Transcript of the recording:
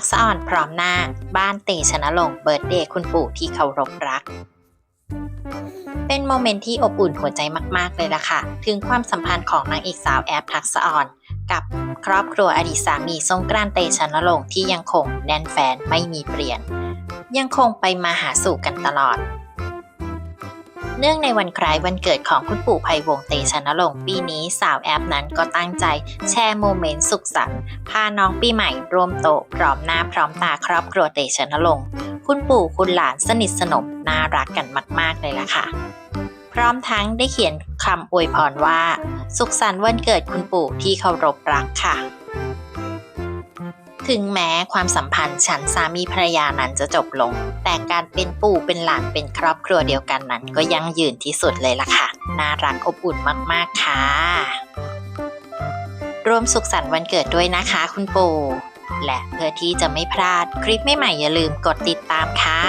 กษะอ่อนพร้อมหน้า บ้านเตชะนรงค์เบิร์ดเดย์คุณปู่ที่เคารพรัก เป็นโมเมนต์ที่อบอุ่นหัวใจมาก ๆ เลยล่ะค่ะ ถึงความสัมพันธ์ของนางเอกสาวแอปทักษะอ่อน กับครอบครัวอดีตสามีทรงกรานเตชะนรงค์ที่ยังคงแน่นแฟนไม่มีเปลี่ยน ยังคงไปมาหาสู่กันตลอด เนื่องในวันคล้ายวันเกิดของคุณปู่ไพวงเตชะนรงค์ปีนี้สาวแอปนั้นก็ตั้งใจแชร์โมเมนต์สุขสันต์พาน้องปีใหม่ร่วมโต๊ะพร้อมหน้าพร้อมตาครอบครัวเตชะนรงค์คุณปู่คุณหลานสนิทสนมน่ารักกันมาก ๆ เลยล่ะค่ะ พร้อมทั้งได้เขียนคำอวยพรว่า สุขสันต์วันเกิดคุณปู่ที่เคารพรักค่ะ ถึงแม้ความสัมพันธ์ฉันสามีภรรยานั้นจะจบลง แต่การเป็นปู่เป็นหลานเป็นครอบครัวเดียวกันนั้นก็ยังยืนที่สุดเลยล่ะค่ะ น่ารักอบอุ่นมากๆค่ะร่วมสุขสันต์วันเกิดด้วยนะคะคุณปู่และเพื่อที่จะไม่พลาดคลิปใหม่ๆอย่าลืมกดติดตามค่ะ